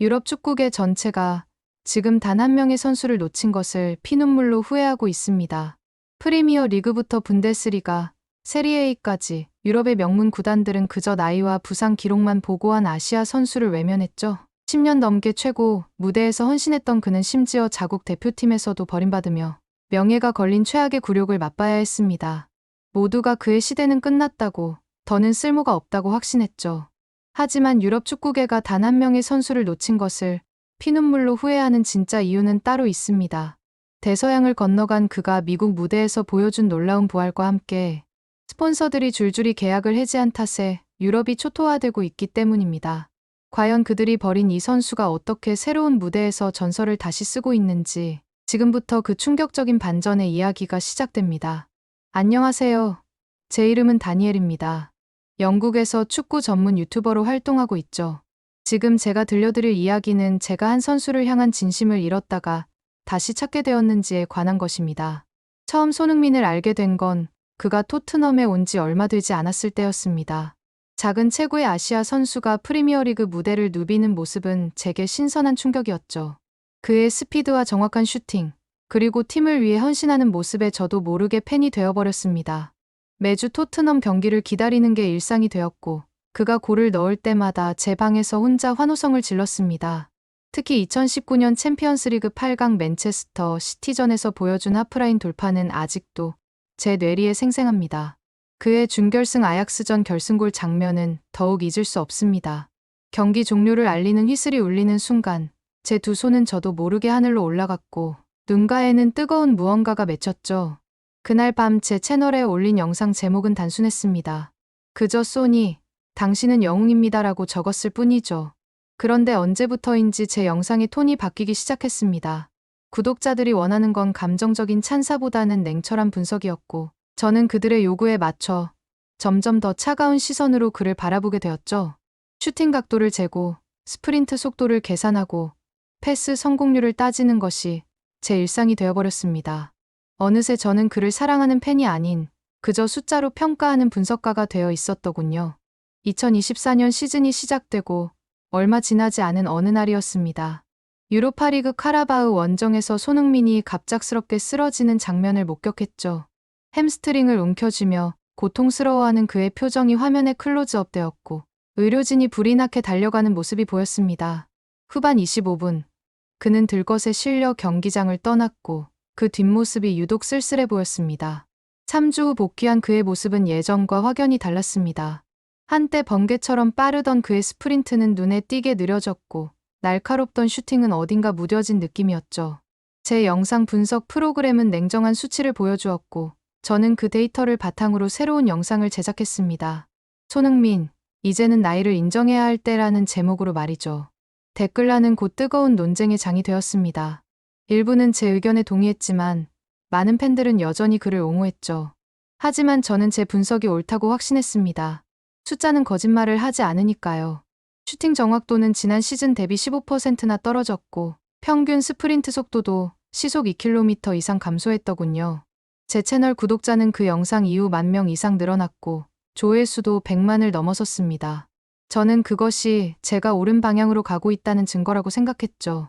유럽 축구계 전체가 지금 단 한 명의 선수를 놓친 것을 피눈물로 후회하고 있습니다. 프리미어 리그부터 분데스리가, 세리에이까지 유럽의 명문 구단들은 그저 나이와 부상 기록만 보고한 아시아 선수를 외면했죠. 10년 넘게 최고 무대에서 헌신했던 그는 심지어 자국 대표팀에서도 버림받으며 명예가 걸린 최악의 굴욕을 맛봐야 했습니다. 모두가 그의 시대는 끝났다고, 더는 쓸모가 없다고 확신했죠. 하지만 유럽 축구계가 단 한 명의 선수를 놓친 것을 피눈물로 후회하는 진짜 이유는 따로 있습니다. 대서양을 건너간 그가 미국 무대에서 보여준 놀라운 부활과 함께 스폰서들이 줄줄이 계약을 해지한 탓에 유럽이 초토화되고 있기 때문입니다. 과연 그들이 버린 이 선수가 어떻게 새로운 무대에서 전설을 다시 쓰고 있는지 지금부터 그 충격적인 반전의 이야기가 시작됩니다. 안녕하세요. 제 이름은 다니엘입니다. 영국에서 축구 전문 유튜버로 활동하고 있죠. 지금 제가 들려드릴 이야기는 제가 한 선수를 향한 진심을 잃었다가 다시 찾게 되었는지에 관한 것입니다. 처음 손흥민을 알게 된 건 그가 토트넘에 온 지 얼마 되지 않았을 때였습니다. 작은 최고의 아시아 선수가 프리미어리그 무대를 누비는 모습은 제게 신선한 충격이었죠. 그의 스피드와 정확한 슈팅, 그리고 팀을 위해 헌신하는 모습에 저도 모르게 팬이 되어버렸습니다. 매주 토트넘 경기를 기다리는 게 일상이 되었고, 그가 골을 넣을 때마다 제 방에서 혼자 환호성을 질렀습니다. 특히 2019년 챔피언스리그 8강 맨체스터 시티전에서 보여준 하프라인 돌파는 아직도 제 뇌리에 생생합니다. 그의 준결승 아약스전 결승골 장면은 더욱 잊을 수 없습니다. 경기 종료를 알리는 휘슬이 울리는 순간 제 두 손은 저도 모르게 하늘로 올라갔고 눈가에는 뜨거운 무언가가 맺혔죠. 그날 밤 제 채널에 올린 영상 제목은 단순했습니다. 그저 소니, 당신은 영웅입니다라고 적었을 뿐이죠. 그런데 언제부터인지 제 영상의 톤이 바뀌기 시작했습니다. 구독자들이 원하는 건 감정적인 찬사보다는 냉철한 분석이었고, 저는 그들의 요구에 맞춰 점점 더 차가운 시선으로 그를 바라보게 되었죠. 슈팅 각도를 재고, 스프린트 속도를 계산하고, 패스 성공률을 따지는 것이 제 일상이 되어버렸습니다. 어느새 저는 그를 사랑하는 팬이 아닌 그저 숫자로 평가하는 분석가가 되어 있었더군요. 2024년 시즌이 시작되고 얼마 지나지 않은 어느 날이었습니다. 유로파리그 카라바흐 원정에서 손흥민이 갑작스럽게 쓰러지는 장면을 목격했죠. 햄스트링을 움켜쥐며 고통스러워하는 그의 표정이 화면에 클로즈업 되었고 의료진이 불이 나게 달려가는 모습이 보였습니다. 후반 25분 그는 들것에 실려 경기장을 떠났고 그 뒷모습이 유독 쓸쓸해 보였습니다. 3주 후 복귀한 그의 모습은 예전과 확연히 달랐습니다. 한때 번개처럼 빠르던 그의 스프린트는 눈에 띄게 느려졌고 날카롭던 슈팅은 어딘가 무뎌진 느낌이었죠. 제 영상 분석 프로그램은 냉정한 수치를 보여주었고 저는 그 데이터를 바탕으로 새로운 영상을 제작했습니다. 손흥민, 이제는 나이를 인정해야 할 때라는 제목으로 말이죠. 댓글란은 곧 뜨거운 논쟁의 장이 되었습니다. 일부는 제 의견에 동의했지만 많은 팬들은 여전히 그를 옹호했죠. 하지만 저는 제 분석이 옳다고 확신했습니다. 숫자는 거짓말을 하지 않으니까요. 슈팅 정확도는 지난 시즌 대비 15%나 떨어졌고 평균 스프린트 속도도 시속 2km 이상 감소했더군요. 제 채널 구독자는 그 영상 이후 만 명 이상 늘어났고 조회수도 100만을 넘어섰습니다. 저는 그것이 제가 옳은 방향으로 가고 있다는 증거라고 생각했죠.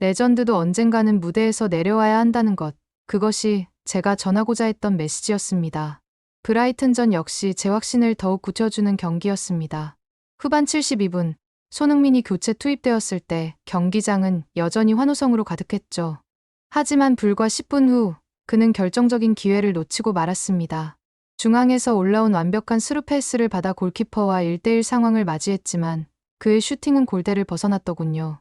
레전드도 언젠가는 무대에서 내려와야 한다는 것, 그것이 제가 전하고자 했던 메시지였습니다. 브라이튼전 역시 제 확신을 더욱 굳혀주는 경기였습니다. 후반 72분, 손흥민이 교체 투입되었을 때 경기장은 여전히 환호성으로 가득했죠. 하지만 불과 10분 후, 그는 결정적인 기회를 놓치고 말았습니다. 중앙에서 올라온 완벽한 스루 패스를 받아 골키퍼와 1대1 상황을 맞이했지만 그의 슈팅은 골대를 벗어났더군요.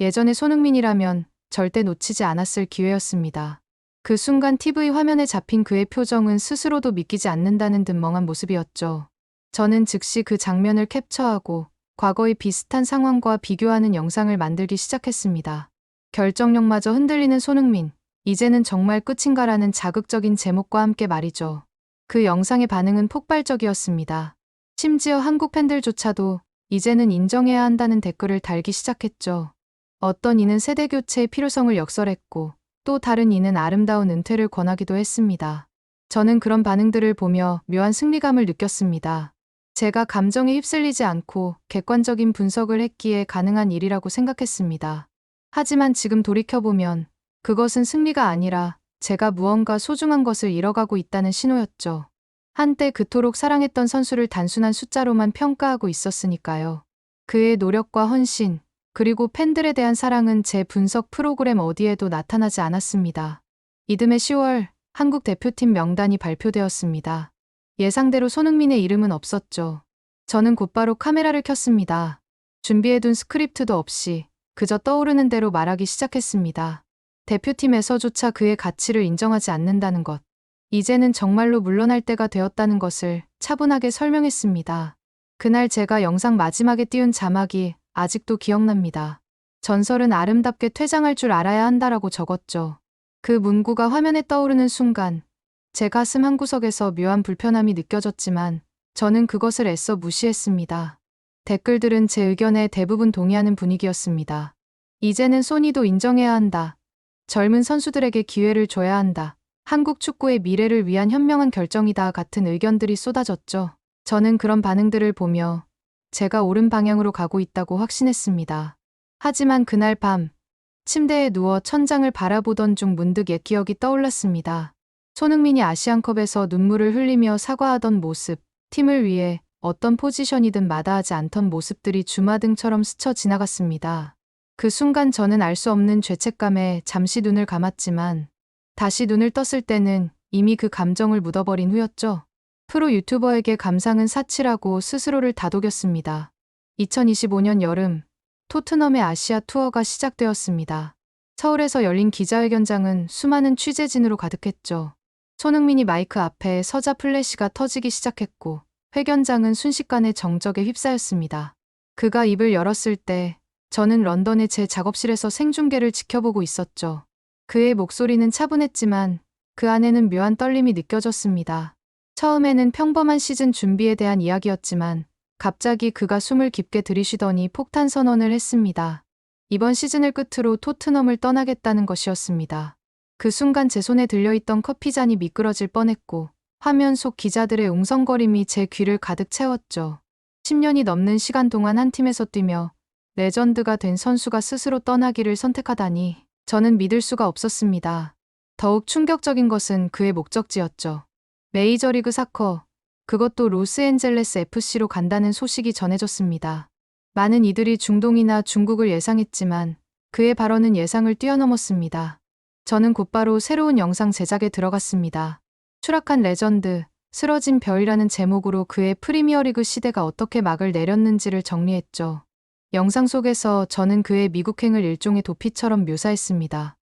예전의 손흥민이라면 절대 놓치지 않았을 기회였습니다. 그 순간 TV 화면에 잡힌 그의 표정은 스스로도 믿기지 않는다는 듯 멍한 모습이었죠. 저는 즉시 그 장면을 캡처하고 과거의 비슷한 상황과 비교하는 영상을 만들기 시작했습니다. 결정력마저 흔들리는 손흥민, 이제는 정말 끝인가라는 자극적인 제목과 함께 말이죠. 그 영상의 반응은 폭발적이었습니다. 심지어 한국 팬들조차도 이제는 인정해야 한다는 댓글을 달기 시작했죠. 어떤 이는 세대 교체의 필요성을 역설했고 또 다른 이는 아름다운 은퇴를 권하기도 했습니다. 저는 그런 반응들을 보며 묘한 승리감을 느꼈습니다. 제가 감정에 휩쓸리지 않고 객관적인 분석을 했기에 가능한 일이라고 생각했습니다. 하지만 지금 돌이켜보면 그것은 승리가 아니라 제가 무언가 소중한 것을 잃어가고 있다는 신호였죠. 한때 그토록 사랑했던 선수를 단순한 숫자로만 평가하고 있었으니까요. 그의 노력과 헌신, 그리고 팬들에 대한 사랑은 제 분석 프로그램 어디에도 나타나지 않았습니다. 이듬해 10월 한국 대표팀 명단이 발표되었습니다. 예상대로 손흥민의 이름은 없었죠. 저는 곧바로 카메라를 켰습니다. 준비해둔 스크립트도 없이 그저 떠오르는 대로 말하기 시작했습니다. 대표팀에서조차 그의 가치를 인정하지 않는다는 것. 이제는 정말로 물러날 때가 되었다는 것을 차분하게 설명했습니다. 그날 제가 영상 마지막에 띄운 자막이 아직도 기억납니다. 전설은 아름답게 퇴장할 줄 알아야 한다라고 적었죠. 그 문구가 화면에 떠오르는 순간 제 가슴 한구석에서 묘한 불편함이 느껴졌지만 저는 그것을 애써 무시했습니다. 댓글들은 제 의견에 대부분 동의하는 분위기였습니다. 이제는 소니도 인정해야 한다. 젊은 선수들에게 기회를 줘야 한다. 한국 축구의 미래를 위한 현명한 결정이다 같은 의견들이 쏟아졌죠. 저는 그런 반응들을 보며 제가 옳은 방향으로 가고 있다고 확신했습니다. 하지만 그날 밤 침대에 누워 천장을 바라보던 중 문득 옛 기억이 떠올랐습니다. 손흥민이 아시안컵에서 눈물을 흘리며 사과하던 모습, 팀을 위해 어떤 포지션이든 마다하지 않던 모습들이 주마등처럼 스쳐 지나갔습니다. 그 순간 저는 알 수 없는 죄책감에 잠시 눈을 감았지만 다시 눈을 떴을 때는 이미 그 감정을 묻어버린 후였죠. 프로 유튜버에게 감상은 사치라고 스스로를 다독였습니다. 2025년 여름 토트넘의 아시아 투어가 시작되었습니다. 서울에서 열린 기자회견장은 수많은 취재진으로 가득했죠. 손흥민이 마이크 앞에 서자 플래시가 터지기 시작했고 회견장은 순식간에 정적에 휩싸였습니다. 그가 입을 열었을 때 저는 런던의 제 작업실에서 생중계를 지켜보고 있었죠. 그의 목소리는 차분했지만 그 안에는 묘한 떨림이 느껴졌습니다. 처음에는 평범한 시즌 준비에 대한 이야기였지만 갑자기 그가 숨을 깊게 들이쉬더니 폭탄 선언을 했습니다. 이번 시즌을 끝으로 토트넘을 떠나겠다는 것이었습니다. 그 순간 제 손에 들려있던 커피잔이 미끄러질 뻔했고 화면 속 기자들의 웅성거림이 제 귀를 가득 채웠죠. 10년이 넘는 시간 동안 한 팀에서 뛰며 레전드가 된 선수가 스스로 떠나기를 선택하다니 저는 믿을 수가 없었습니다. 더욱 충격적인 것은 그의 목적지였죠. 메이저리그 사커, 그것도 로스앤젤레스 FC로 간다는 소식이 전해졌습니다. 많은 이들이 중동이나 중국을 예상했지만 그의 발언은 예상을 뛰어넘었습니다. 저는 곧바로 새로운 영상 제작에 들어갔습니다. 추락한 레전드, 쓰러진 별이라는 제목으로 그의 프리미어리그 시대가 어떻게 막을 내렸는지를 정리했죠. 영상 속에서 저는 그의 미국행을 일종의 도피처럼 묘사했습니다.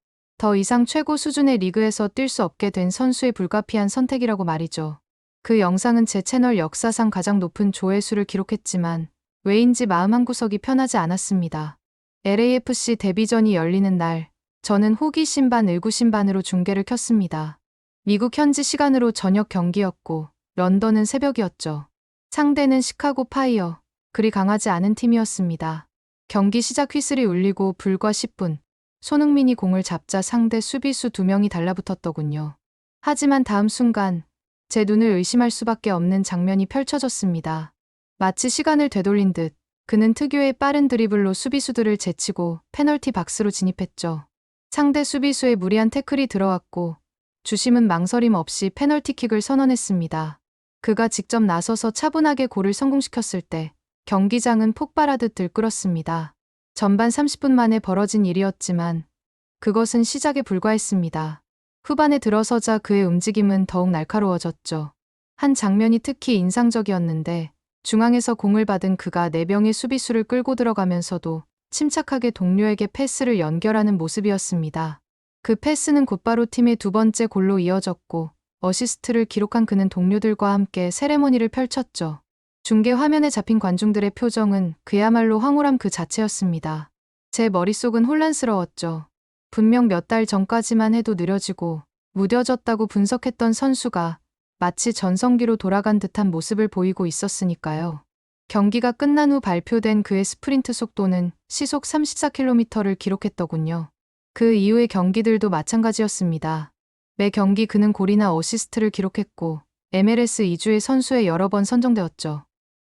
더 이상 최고 수준의 리그에서 뛸 수 없게 된 선수의 불가피한 선택이라고 말이죠. 그 영상은 제 채널 역사상 가장 높은 조회수를 기록했지만 왜인지 마음 한구석이 편하지 않았습니다. LAFC 데뷔전이 열리는 날, 저는 호기심 반 의구심 반으로 중계를 켰습니다. 미국 현지 시간으로 저녁 경기였고 런던은 새벽이었죠. 상대는 시카고 파이어, 그리 강하지 않은 팀이었습니다. 경기 시작 휘슬이 울리고 불과 10분, 손흥민이 공을 잡자 상대 수비수 두 명이 달라붙었더군요. 하지만 다음 순간 제 눈을 의심할 수밖에 없는 장면이 펼쳐졌습니다. 마치 시간을 되돌린 듯 그는 특유의 빠른 드리블로 수비수들을 제치고 페널티 박스로 진입했죠. 상대 수비수의 무리한 태클이 들어왔고 주심은 망설임 없이 페널티킥을 선언했습니다. 그가 직접 나서서 차분하게 골을 성공시켰을 때 경기장은 폭발하듯 들끓었습니다. 전반 30분 만에 벌어진 일이었지만 그것은 시작에 불과했습니다. 후반에 들어서자 그의 움직임은 더욱 날카로워졌죠. 한 장면이 특히 인상적이었는데 중앙에서 공을 받은 그가 4명의 수비수를 끌고 들어가면서도 침착하게 동료에게 패스를 연결하는 모습이었습니다. 그 패스는 곧바로 팀의 두 번째 골로 이어졌고 어시스트를 기록한 그는 동료들과 함께 세레모니를 펼쳤죠. 중계 화면에 잡힌 관중들의 표정은 그야말로 황홀함 그 자체였습니다. 제 머릿속은 혼란스러웠죠. 분명 몇 달 전까지만 해도 느려지고 무뎌졌다고 분석했던 선수가 마치 전성기로 돌아간 듯한 모습을 보이고 있었으니까요. 경기가 끝난 후 발표된 그의 스프린트 속도는 시속 34km를 기록했더군요. 그 이후의 경기들도 마찬가지였습니다. 매 경기 그는 골이나 어시스트를 기록했고 MLS 2주의 선수에 여러 번 선정되었죠.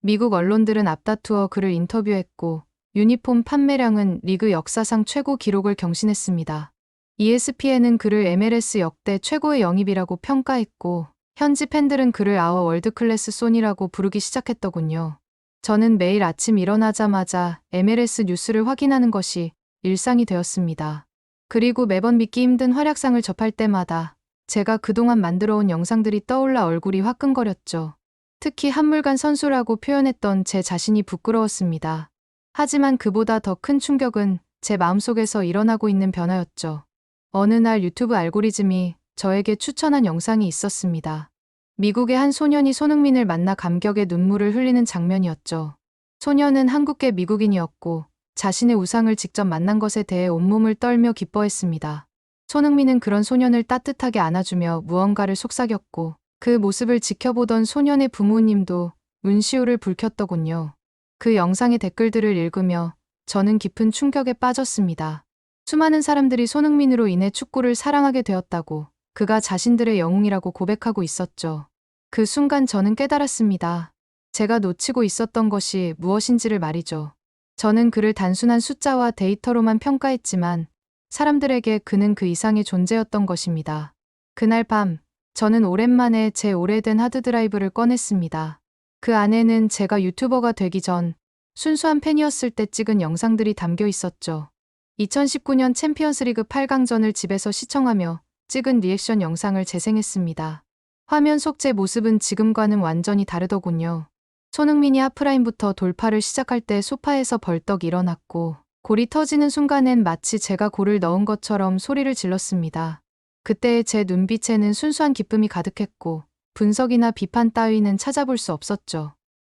미국 언론들은 앞다투어 그를 인터뷰했고 유니폼 판매량은 리그 역사상 최고 기록을 경신했습니다. ESPN은 그를 MLS 역대 최고의 영입이라고 평가했고 현지 팬들은 그를 아워 월드클래스 손이라고 부르기 시작했더군요. 저는 매일 아침 일어나자마자 MLS 뉴스를 확인하는 것이 일상이 되었습니다. 그리고 매번 믿기 힘든 활약상을 접할 때마다 제가 그동안 만들어온 영상들이 떠올라 얼굴이 화끈거렸죠. 특히 한물간 선수라고 표현했던 제 자신이 부끄러웠습니다. 하지만 그보다 더 큰 충격은 제 마음속에서 일어나고 있는 변화였죠. 어느 날 유튜브 알고리즘이 저에게 추천한 영상이 있었습니다. 미국의 한 소년이 손흥민을 만나 감격의 눈물을 흘리는 장면이었죠. 소년은 한국계 미국인이었고 자신의 우상을 직접 만난 것에 대해 온몸을 떨며 기뻐했습니다. 손흥민은 그런 소년을 따뜻하게 안아주며 무언가를 속삭였고 그 모습을 지켜보던 소년의 부모님도 눈시울을 붉혔더군요. 그 영상의 댓글들을 읽으며 저는 깊은 충격에 빠졌습니다. 수많은 사람들이 손흥민으로 인해 축구를 사랑하게 되었다고 그가 자신들의 영웅이라고 고백하고 있었죠. 그 순간 저는 깨달았습니다. 제가 놓치고 있었던 것이 무엇인지를 말이죠. 저는 그를 단순한 숫자와 데이터로만 평가했지만 사람들에게 그는 그 이상의 존재였던 것입니다. 그날 밤, 저는 오랜만에 제 오래된 하드드라이브를 꺼냈습니다. 그 안에는 제가 유튜버가 되기 전 순수한 팬이었을 때 찍은 영상들이 담겨 있었죠. 2019년 챔피언스리그 8강전을 집에서 시청하며 찍은 리액션 영상을 재생했습니다. 화면 속 제 모습은 지금과는 완전히 다르더군요. 손흥민이 하프라인부터 돌파를 시작할 때 소파에서 벌떡 일어났고 골이 터지는 순간엔 마치 제가 골을 넣은 것처럼 소리를 질렀습니다. 그때의 제 눈빛에는 순수한 기쁨이 가득했고 분석이나 비판 따위는 찾아볼 수 없었죠.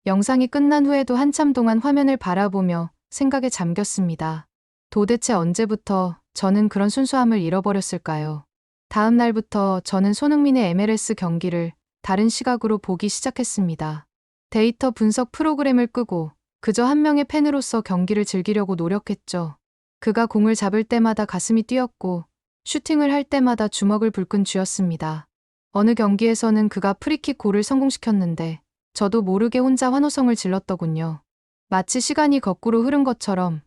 영상이 끝난 후에도 한참 동안 화면을 바라보며 생각에 잠겼습니다. 도대체 언제부터 저는 그런 순수함을 잃어버렸을까요? 다음 날부터 저는 손흥민의 MLS 경기를 다른 시각으로 보기 시작했습니다. 데이터 분석 프로그램을 끄고 그저 한 명의 팬으로서 경기를 즐기려고 노력했죠. 그가 공을 잡을 때마다 가슴이 뛰었고 슈팅을 할 때마다 주먹을 불끈 쥐었습니다. 어느 경기에서는 그가 프리킥 골을 성공시켰는데 저도 모르게 혼자 환호성을 질렀더군요. 마치 시간이 거꾸로 흐른 것처럼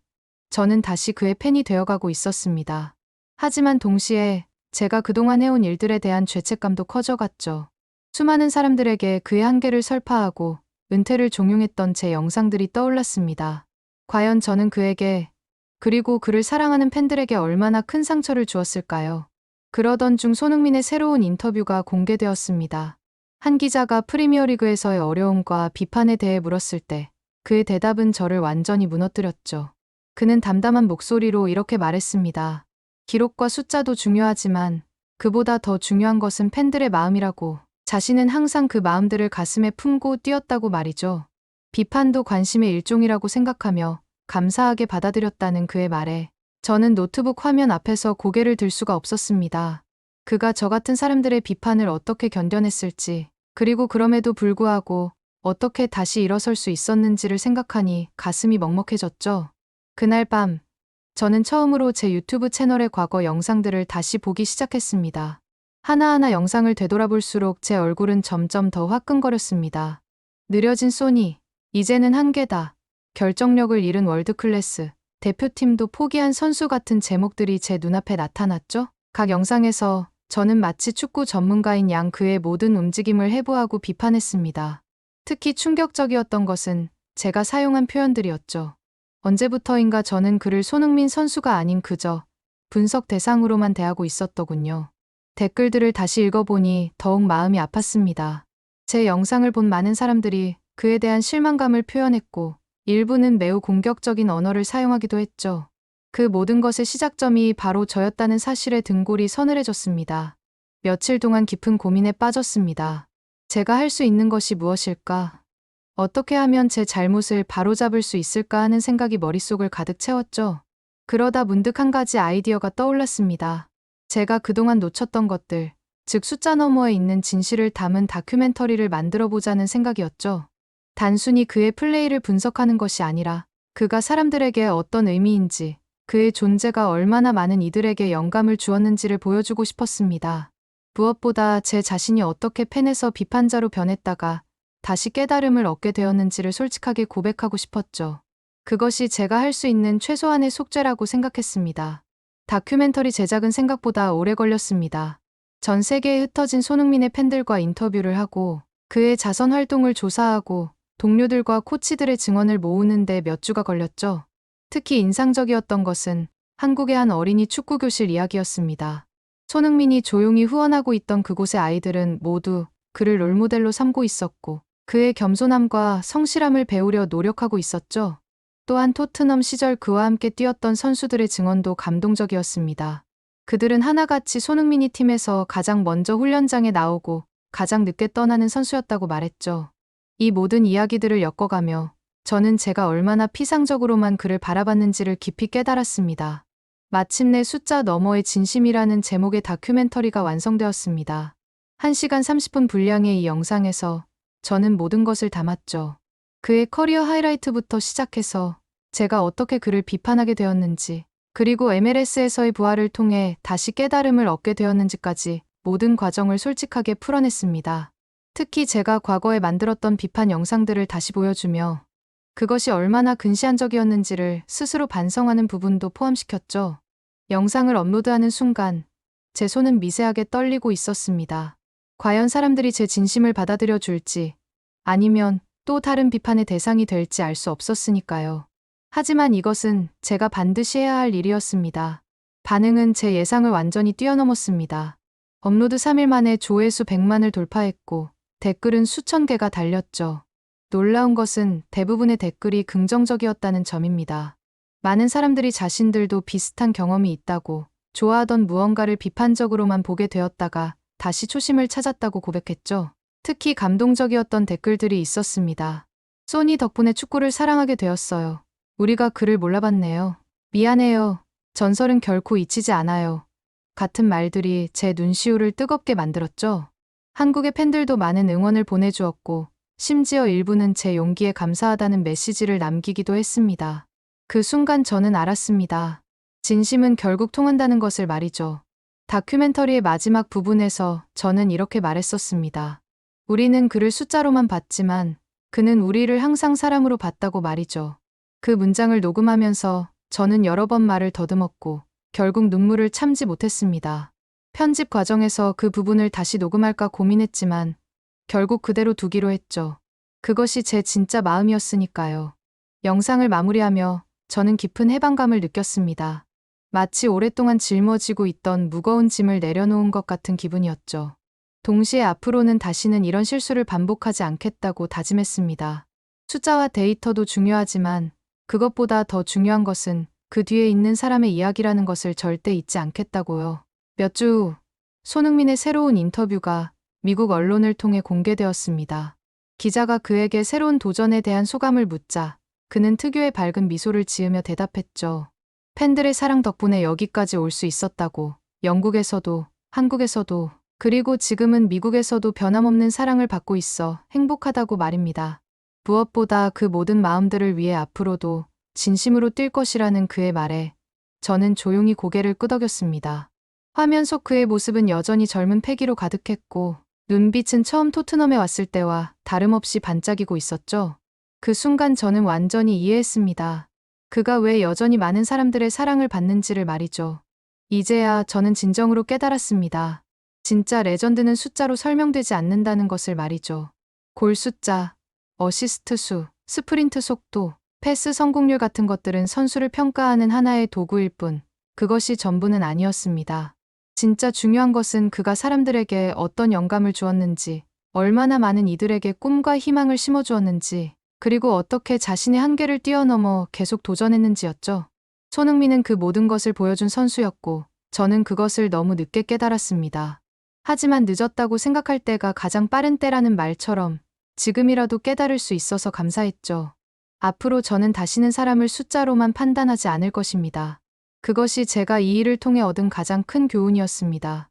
저는 다시 그의 팬이 되어가고 있었습니다. 하지만 동시에 제가 그동안 해온 일들에 대한 죄책감도 커져갔죠. 수많은 사람들에게 그의 한계를 설파하고 은퇴를 종용했던 제 영상들이 떠올랐습니다. 과연 저는 그에게 그리고 그를 사랑하는 팬들에게 얼마나 큰 상처를 주었을까요? 그러던 중 손흥민의 새로운 인터뷰가 공개되었습니다. 한 기자가 프리미어리그에서의 어려움과 비판에 대해 물었을 때 그의 대답은 저를 완전히 무너뜨렸죠. 그는 담담한 목소리로 이렇게 말했습니다. 기록과 숫자도 중요하지만 그보다 더 중요한 것은 팬들의 마음이라고 자신은 항상 그 마음들을 가슴에 품고 뛰었다고 말이죠. 비판도 관심의 일종이라고 생각하며 감사하게 받아들였다는 그의 말에 저는 노트북 화면 앞에서 고개를 들 수가 없었습니다. 그가 저 같은 사람들의 비판을 어떻게 견뎌냈을지, 그리고 그럼에도 불구하고 어떻게 다시 일어설 수 있었는지를 생각하니 가슴이 먹먹해졌죠. 그날 밤, 저는 처음으로 제 유튜브 채널의 과거 영상들을 다시 보기 시작했습니다. 하나하나 영상을 되돌아볼수록 제 얼굴은 점점 더 화끈거렸습니다. 느려진 소니, 이제는 한계다. 결정력을 잃은 월드클래스, 대표팀도 포기한 선수 같은 제목들이 제 눈앞에 나타났죠? 각 영상에서 저는 마치 축구 전문가인 양 그의 모든 움직임을 해부하고 비판했습니다. 특히 충격적이었던 것은 제가 사용한 표현들이었죠. 언제부터인가 저는 그를 손흥민 선수가 아닌 그저 분석 대상으로만 대하고 있었더군요. 댓글들을 다시 읽어보니 더욱 마음이 아팠습니다. 제 영상을 본 많은 사람들이 그에 대한 실망감을 표현했고 일부는 매우 공격적인 언어를 사용하기도 했죠. 그 모든 것의 시작점이 바로 저였다는 사실에 등골이 서늘해졌습니다. 며칠 동안 깊은 고민에 빠졌습니다. 제가 할 수 있는 것이 무엇일까? 어떻게 하면 제 잘못을 바로잡을 수 있을까 하는 생각이 머릿속을 가득 채웠죠. 그러다 문득 한 가지 아이디어가 떠올랐습니다. 제가 그동안 놓쳤던 것들, 즉 숫자 너머에 있는 진실을 담은 다큐멘터리를 만들어 보자는 생각이었죠. 단순히 그의 플레이를 분석하는 것이 아니라 그가 사람들에게 어떤 의미인지, 그의 존재가 얼마나 많은 이들에게 영감을 주었는지를 보여주고 싶었습니다. 무엇보다 제 자신이 어떻게 팬에서 비판자로 변했다가 다시 깨달음을 얻게 되었는지를 솔직하게 고백하고 싶었죠. 그것이 제가 할 수 있는 최소한의 속죄라고 생각했습니다. 다큐멘터리 제작은 생각보다 오래 걸렸습니다. 전 세계에 흩어진 손흥민의 팬들과 인터뷰를 하고 그의 자선 활동을 조사하고 동료들과 코치들의 증언을 모으는데 몇 주가 걸렸죠. 특히 인상적이었던 것은 한국의 한 어린이 축구 교실 이야기였습니다. 손흥민이 조용히 후원하고 있던 그곳의 아이들은 모두 그를 롤모델로 삼고 있었고 그의 겸손함과 성실함을 배우려 노력하고 있었죠. 또한 토트넘 시절 그와 함께 뛰었던 선수들의 증언도 감동적이었습니다. 그들은 하나같이 손흥민이 팀에서 가장 먼저 훈련장에 나오고 가장 늦게 떠나는 선수였다고 말했죠. 이 모든 이야기들을 엮어가며 저는 제가 얼마나 피상적으로만 그를 바라봤는지를 깊이 깨달았습니다. 마침내 숫자 너머의 진심이라는 제목의 다큐멘터리가 완성되었습니다. 1시간 30분 분량의 이 영상에서 저는 모든 것을 담았죠. 그의 커리어 하이라이트부터 시작해서 제가 어떻게 그를 비판하게 되었는지, 그리고 MLS에서의 부활을 통해 다시 깨달음을 얻게 되었는지까지 모든 과정을 솔직하게 풀어냈습니다. 특히 제가 과거에 만들었던 비판 영상들을 다시 보여주며 그것이 얼마나 근시안적이었는지를 스스로 반성하는 부분도 포함시켰죠. 영상을 업로드하는 순간 제 손은 미세하게 떨리고 있었습니다. 과연 사람들이 제 진심을 받아들여 줄지 아니면 또 다른 비판의 대상이 될지 알 수 없었으니까요. 하지만 이것은 제가 반드시 해야 할 일이었습니다. 반응은 제 예상을 완전히 뛰어넘었습니다. 업로드 3일 만에 조회수 100만을 돌파했고 댓글은 수천 개가 달렸죠. 놀라운 것은 대부분의 댓글이 긍정적이었다는 점입니다. 많은 사람들이 자신들도 비슷한 경험이 있다고 좋아하던 무언가를 비판적으로만 보게 되었다가 다시 초심을 찾았다고 고백했죠. 특히 감동적이었던 댓글들이 있었습니다. 소니 덕분에 축구를 사랑하게 되었어요. 우리가 그를 몰라봤네요. 미안해요. 전설은 결코 잊히지 않아요. 같은 말들이 제 눈시울을 뜨겁게 만들었죠. 한국의 팬들도 많은 응원을 보내주었고, 심지어 일부는 제 용기에 감사하다는 메시지를 남기기도 했습니다. 그 순간 저는 알았습니다. 진심은 결국 통한다는 것을 말이죠. 다큐멘터리의 마지막 부분에서 저는 이렇게 말했었습니다. 우리는 그를 숫자로만 봤지만 그는 우리를 항상 사람으로 봤다고 말이죠. 그 문장을 녹음하면서 저는 여러 번 말을 더듬었고 결국 눈물을 참지 못했습니다. 편집 과정에서 그 부분을 다시 녹음할까 고민했지만 결국 그대로 두기로 했죠. 그것이 제 진짜 마음이었으니까요. 영상을 마무리하며 저는 깊은 해방감을 느꼈습니다. 마치 오랫동안 짊어지고 있던 무거운 짐을 내려놓은 것 같은 기분이었죠. 동시에 앞으로는 다시는 이런 실수를 반복하지 않겠다고 다짐했습니다. 숫자와 데이터도 중요하지만 그것보다 더 중요한 것은 그 뒤에 있는 사람의 이야기라는 것을 절대 잊지 않겠다고요. 몇 주 후, 손흥민의 새로운 인터뷰가 미국 언론을 통해 공개되었습니다. 기자가 그에게 새로운 도전에 대한 소감을 묻자 그는 특유의 밝은 미소를 지으며 대답했죠. 팬들의 사랑 덕분에 여기까지 올 수 있었다고. 영국에서도, 한국에서도, 그리고 지금은 미국에서도 변함없는 사랑을 받고 있어 행복하다고 말입니다. 무엇보다 그 모든 마음들을 위해 앞으로도 진심으로 뛸 것이라는 그의 말에 저는 조용히 고개를 끄덕였습니다. 화면 속 그의 모습은 여전히 젊은 패기로 가득했고 눈빛은 처음 토트넘에 왔을 때와 다름없이 반짝이고 있었죠. 그 순간 저는 완전히 이해했습니다. 그가 왜 여전히 많은 사람들의 사랑을 받는지를 말이죠. 이제야 저는 진정으로 깨달았습니다. 진짜 레전드는 숫자로 설명되지 않는다는 것을 말이죠. 골 숫자, 어시스트 수, 스프린트 속도, 패스 성공률 같은 것들은 선수를 평가하는 하나의 도구일 뿐, 그것이 전부는 아니었습니다. 진짜 중요한 것은 그가 사람들에게 어떤 영감을 주었는지, 얼마나 많은 이들에게 꿈과 희망을 심어주었는지, 그리고 어떻게 자신의 한계를 뛰어넘어 계속 도전했는지였죠. 손흥민은 그 모든 것을 보여준 선수였고, 저는 그것을 너무 늦게 깨달았습니다. 하지만 늦었다고 생각할 때가 가장 빠른 때라는 말처럼 지금이라도 깨달을 수 있어서 감사했죠. 앞으로 저는 다시는 사람을 숫자로만 판단하지 않을 것입니다. 그것이 제가 이 일을 통해 얻은 가장 큰 교훈이었습니다.